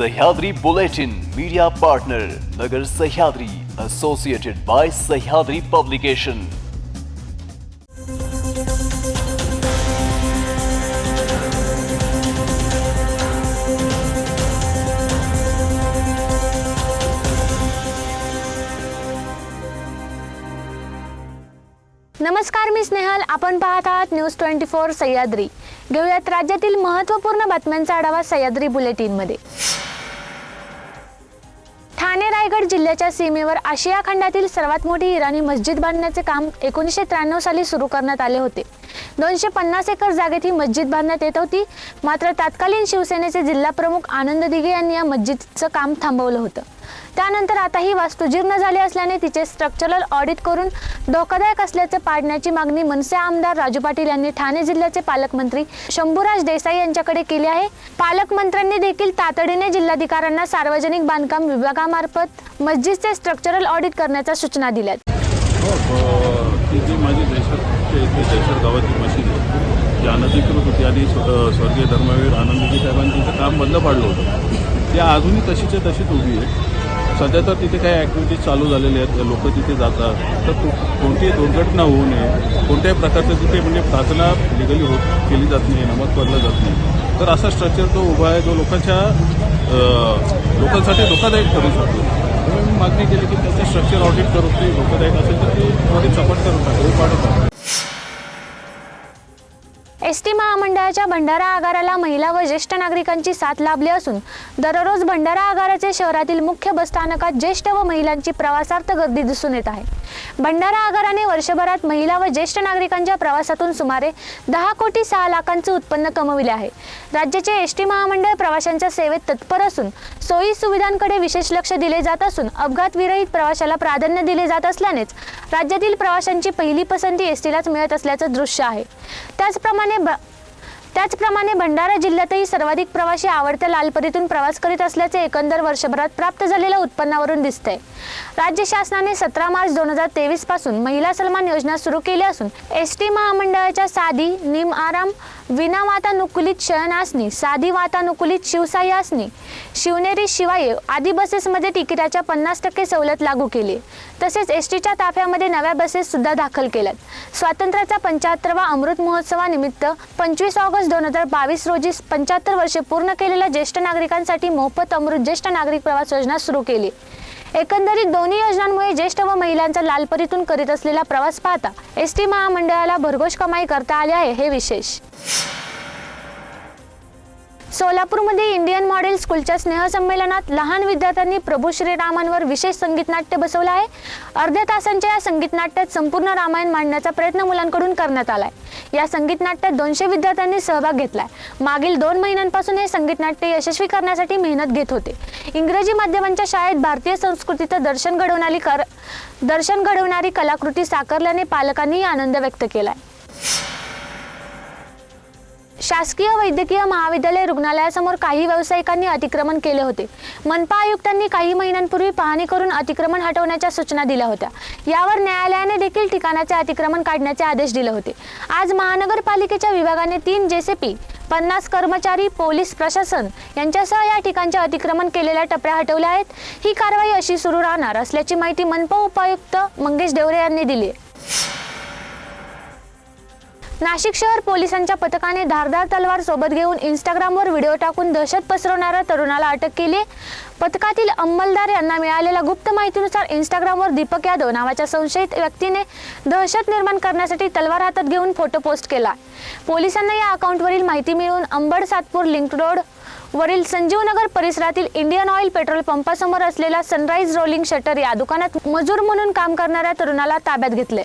Sahyadri bulletin media partner Nagar Sahyadri associated by Sahyadri publication नमस्कार मी स्नेहल. आपण पाहत आहात न्यूज ट्वेंटी फोर सह्याद्री. घेऊयात राज्यातील महत्त्वपूर्ण बातम्यांचा आढावा सह्याद्री बुलेटिनमध्ये. मध्ये रायगड जिल्ह्याच्या सीमेवर आशिया खंडातील सर्वात मोठी इराणी मस्जिद बांधण्याचे काम एकोणीसशे त्र्याण्णव साली सुरू करण्यात आले होते. दोनशे पन्नास एकर जागेत ही मस्जिद बांधण्यात येत होती. मात्र तत्कालीन शिवसेनेचे जिल्हा प्रमुख आनंद दिघे यांनी या मस्जिदचं काम थांबवलं होतं. त्यानंतर आता ही वास्तू जीर्ण झाली असल्याने तिचे स्ट्रक्चरल ऑडिट करून धोकादायक असल्याचे पाडण्याची मागणी मनसे आमदार राजू पाटील यांनी ठाणे जिल्ह्याचे पालकमंत्री शंभूराज देसाई यांच्याकडे केली आहे. पालकमंत्र्यांनी देखील तातडीने जिल्हाधिकाऱ्यांना सार्वजनिक बांधकाम विभागामार्फत मस्जिदचे स्ट्रक्चरल ऑडिट करण्याच्या सूचना दिल्यात. हो जयसर गावाची मशीद आहे. जी अनधिकृत होती आणि स्व- स्वर्गीय धर्मवीर आनंदजी साहेबांनी तिथं काम बंद पाडलं होतं. त्या अजूनही तशीच्या तशीच उभी आहे सध्या तर तिथे काही ॲक्टिव्हिटीज चालू झालेल्या आहेत. लोक तिथे जातात. तर कोणतीही दुर्घटना होऊ नये. कोणत्याही प्रकारचं तिथे म्हणजे प्रार्थना लिगली होत केली जात नाही नमज पडलं जात नाही. तर असा स्ट्रक्चर जो उभा आहे जो लोकांच्या लोकांसाठी धोकादायक ठरू शकतो. म्हणून मी मागणी केली की त्याचं स्ट्रक्चर ऑडिट करून ते धोकादायक असेल तर ते थोडी चपट करून टाकावी पाठवतात एस टी महामंडळाच्या भंडारा आगाराला महिला व ज्येष्ठ नागरिकांची साथ लाभली असून दररोज भंडारा आगाराचे शहरातील मुख्य बसस्थानकात ज्येष्ठ व महिलांची प्रवासार्थ गर्दी दिसून येत आहे. भंडारा आगाराने वर्षभरात महिला व ज्येष्ठ नागरिकांच्या प्रवासातून सुमारे दहा कोटी सहा लाखांचे उत्पन्न कमविले आहे. राज्याचे एस टी महामंडळ प्रवाशांच्या सेवेत तत्पर असून सोयी सुविधांकडे विशेष लक्ष दिले जात असून अपघात विरहित प्रवाशाला प्राधान्य दिले जात असल्यानेच राज्यातील प्रवाशांची पहिली पसंती एस टीलाच मिळत असल्याचं दृश्य आहे. त्याचप्रमाणे ब- त्याचप्रमाणे भंडारा जिल्ह्यातही सर्वाधिक प्रवासी आवडत्या लालपरीतून प्रवास करीत असल्याचे एकंदर वर्षभरात प्राप्त झालेल्या उत्पन्नावरून दिसते राज्य शासनाने सतरा मार्च दोन हजार तेवीसपासून महिला सन्मान योजना सुरू केली असून एस टी महामंडळाच्या साधी निम आराम विना वातानुकूलित शयनासनी साधी वातानुकूलित शिवसाई शिवनेरी शिवाय आदी बसेसमध्ये तिकिटाच्या पन्नास टक्के सवलत लागू केली. तसेच एस टीच्या ताफ्यामध्ये नव्या बसेस सुद्धा दाखल केल्यात. स्वातंत्र्याचा पंच्याहत्तरवा अमृत महोत्सवानिमित्त पंचवीस ऑगस्ट दोन हजार बावीस रोजी पंच्याहत्तर वर्षे पूर्ण केलेल्या ज्येष्ठ नागरिकांसाठी मोफत अमृत ज्येष्ठ नागरिक प्रवास योजना सुरू केली. एकंदरीत दोन्ही योजनांमुळे ज्येष्ठ व महिलांचा लालपरीतून करीत असलेला प्रवास पाहता एस टी महामंडळाला भरघोष कमाई करता आली आहे हे विशेष. सोलापूरमध्ये इंडियन मॉडेल स्कूलच्या स्नेहसंमेलनात लहान विद्यार्थ्यांनी प्रभू श्रीरामांवर विशेष संगीत नाट्य बसवलं आहे. अर्ध्या तासांच्या या संगीत नाट्यात संपूर्ण रामायण मांडण्याचा प्रयत्न मुलांकडून करण्यात आला आहे या संगीत नाट्यात दोनशे विद्यार्थ्यांनी सहभाग घेतला आहे मागील दोन महिन्यांपासून हे संगीत नाट्य यशस्वी करण्यासाठी मेहनत घेत होते. इंग्रजी माध्यमांच्या शाळेत भारतीय संस्कृतीचं दर्शन घडवणारी कर दर्शन घडवणारी कलाकृती साकारल्याने पालकांनीही आनंद व्यक्त केला आहे शासकीय वैद्यकीय महाविद्यालय रुग्णालयासमोर काही व्यावसायिकांनी अतिक्रमण केले होते. मनपा आयुक्तांनी काही महिन्यांपूर्वी पाहणी करून अतिक्रमण हटवण्याच्या सूचना दिल्या होत्या. यावर न्यायालयाने देखील ठिकाणाचे अतिक्रमण काढण्याचे आदेश दिले होते. आज महानगरपालिकेच्या विभागाने तीन जेसीपी पन्नास कर्मचारी पोलीस प्रशासन यांच्यासह या ठिकाणचे अतिक्रमण केलेल्या टप्प्या हटवल्या आहेत. ही कारवाई अशी सुरू राहणार असल्याची माहिती मनपा उपायुक्त मंगेश देवरे यांनी दिली आहे. नाशिक शहर पोलिसांच्या पथकाने धारदार तलवार सोबत घेऊन इंस्टाग्रामवर व्हिडिओ टाकून दहशत पसरवणाऱ्या तरुणाला अटक केली. पथकातील अंमलदार यांना मिळालेल्या गुप्त माहितीनुसार इंस्टाग्रामवर दीपक यादव नावाच्या संशयित व्यक्तीने दहशत निर्माण करण्यासाठी तलवार हातात घेऊन फोटो पोस्ट केला. पोलिसांना या अकाउंटवरील माहिती मिळून अंबड सातपूर लिंक रोड वरील संजीवनगर परिसरातील इंडियन ऑइल पेट्रोल पंपासमोर असलेल्या सनराईज रोलिंग शटर या दुकानात मजूर म्हणून काम करणाऱ्या तरुणाला ताब्यात घेतले.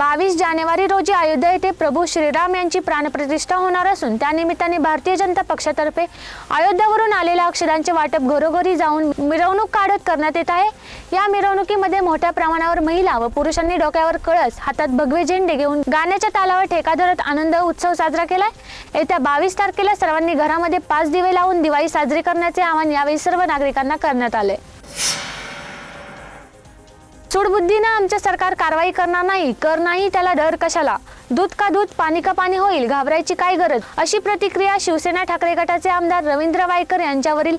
बावीस जानेवारी रोजी अयोध्या येथे प्रभू श्रीराम यांची प्राणप्रतिष्ठा होणार असून त्यानिमित्ताने भारतीय जनता पक्षातर्फे अयोध्यावरून आलेल्या अक्षरांचे वाटप घरोघरी जाऊन मिरवणूक काढत करण्यात येत आहे. या मिरवणुकीमध्ये मोठ्या प्रमाणावर महिला व पुरुषांनी डोक्यावर कळस हातात भगवे झेंडे घेऊन गाण्याच्या तालावर ठेका धरत आनंद उत्सव साजरा केलाय. येत्या बावीस तारखेला सर्वांनी घरामध्ये पाच दिवे लावून दिवाळी साजरी करण्याचे आवाहन यावेळी सर्व नागरिकांना करण्यात आले. चुडबुद्धीनं आमचे सरकार कारवाई करणार नाही कर नाही त्याला डर कशाला? दूध का दूध पाणी का पाणी होईल घाबरायची काय गरज? अशी प्रतिक्रिया शिवसेना ठाकरे गटाचे आमदार रवींद्र वायकर यांच्यावरील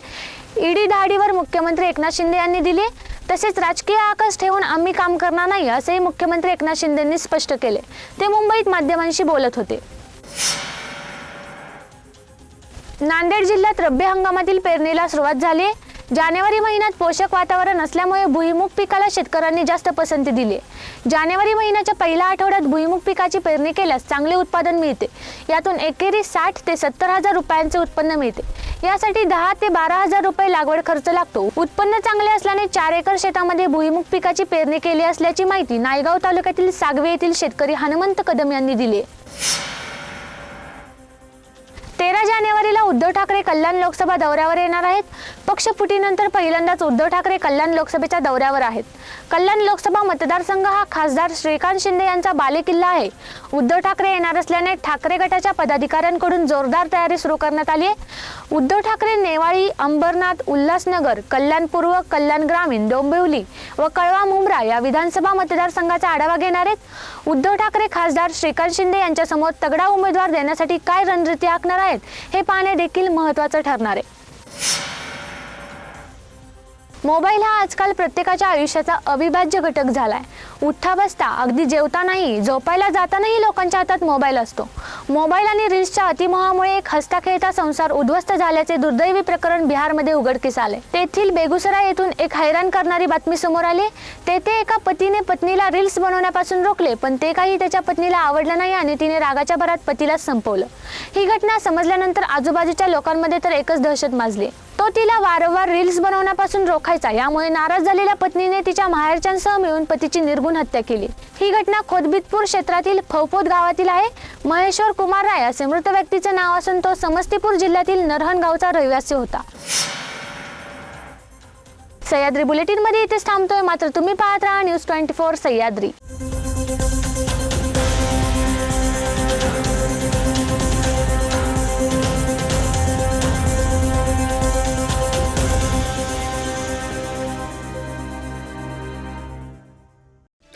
ईडी धाडीवर मुख्यमंत्री एकनाथ शिंदे यांनी दिली. तसेच राजकीय आकस ठेवून आम्ही काम करणार नाही असेही मुख्यमंत्री एकनाथ शिंदेंनी स्पष्ट केले. ते मुंबईत माध्यमांशी बोलत होते. नांदेड जिल्ह्यात रब्बी हंगामातील पेरणीला सुरुवात झाली. आहे. जानेवारी महिन्यात पोषक वातावरण असल्यामुळे भुईमुग पिकाला शेतकऱ्यांनी जास्त पसंती दिली जानेवारी महिन्याच्या पहिल्या आठवड्यात भुईमुग पिकाची पेरणी केल्यास चांगले उत्पादन मिळते. यातून एकेरी साठ ते सत्तर हजार रुपयांचे उत्पन्न मिळते. यासाठी दहा ते बारा हजार रुपये लागवड खर्च लागतो. उत्पन्न चांगले असल्याने चार एकर शेतामध्ये भुईमुग पिकाची पेरणी केली असल्याची माहिती नायगाव तालुक्यातील सागवे येथील शेतकरी हनुमंत कदम यांनी दिली तेरा जानेवारीला उद्धव ठाकरे कल्याण लोकसभा दौऱ्यावर येणार आहेत. पक्षफुटीनंतर पहिल्यांदाच उद्धव ठाकरे कल्याण लोकसभेच्या दौऱ्यावर आहेत. कल्याण लोकसभा मतदारसंघ हा खासदार श्रीकांत शिंदे यांचा बालेकिल्ला आहे. उद्धव ठाकरे येणार असल्याने ठाकरे गटाच्या पदाधिकाऱ्यांकडून जोरदार तयारी सुरू करण्यात आली आहे. उद्धव ठाकरे नेवाळी अंबरनाथ उल्हासनगर कल्याण पूर्व कल्याण ग्रामीण डोंबिवली व कळवा मुंब्रा या विधानसभा मतदारसंघाचा आढावा घेणार आहेत. उद्धव ठाकरे खासदार श्रीकांत शिंदे यांच्यासमोर तगडा उमेदवार देण्यासाठी काय रणनीती आखणार आहेत हे पाहणे देखील महत्त्वाचं ठरणार आहे. मोबाईल हा आजकाल प्रत्येकाच्या आयुष्याचा अविभाज्य घटक झाला आहे उठता बसता अगदी जेवतानाही झोपायला जातानाही लोकांच्या हातात मोबाईल असतो. मोबाईल आणि रील्सच्या अतिमोहामुळे एक हसता खेळता संसार उद्ध्वस्त झाल्याचे दुर्दैवी प्रकरण बिहारमध्ये उघडकीस आले तेथील बेगुसराय येथून एक हैराण करणारी बातमी समोर आली. तेथे एका पतीने पत्नीला रील्स बनवण्यापासून रोखले पण ते काही त्याच्या पत्नीला आवडलं नाही आणि तिने रागाच्या भरात पतीला संपवलं. ही घटना समजल्यानंतर आजूबाजूच्या लोकांमध्ये तर एकच दहशत माजली तो तिला वारंवार रील्स बनवण्यापासून रोखायचा. यामुळे नाराज झालेल्या पत्नीने तिच्या माहेरच्यांसह मिळून पतीची निर्गुण हत्या केली. ही घटना खोदबितपूर क्षेत्रातील फौपोत गावातील आहे. महेश्वर कुमार राय असे मृत व्यक्तीचे नाव असून तो समस्तीपूर जिल्ह्यातील नरहन गावचा रहिवासी होता. सह्याद्री बुलेटिनमध्ये इथेच थांबतोय. मात्र तुम्ही पाहत राहा न्यूज ट्वेंटी फोर सह्याद्री.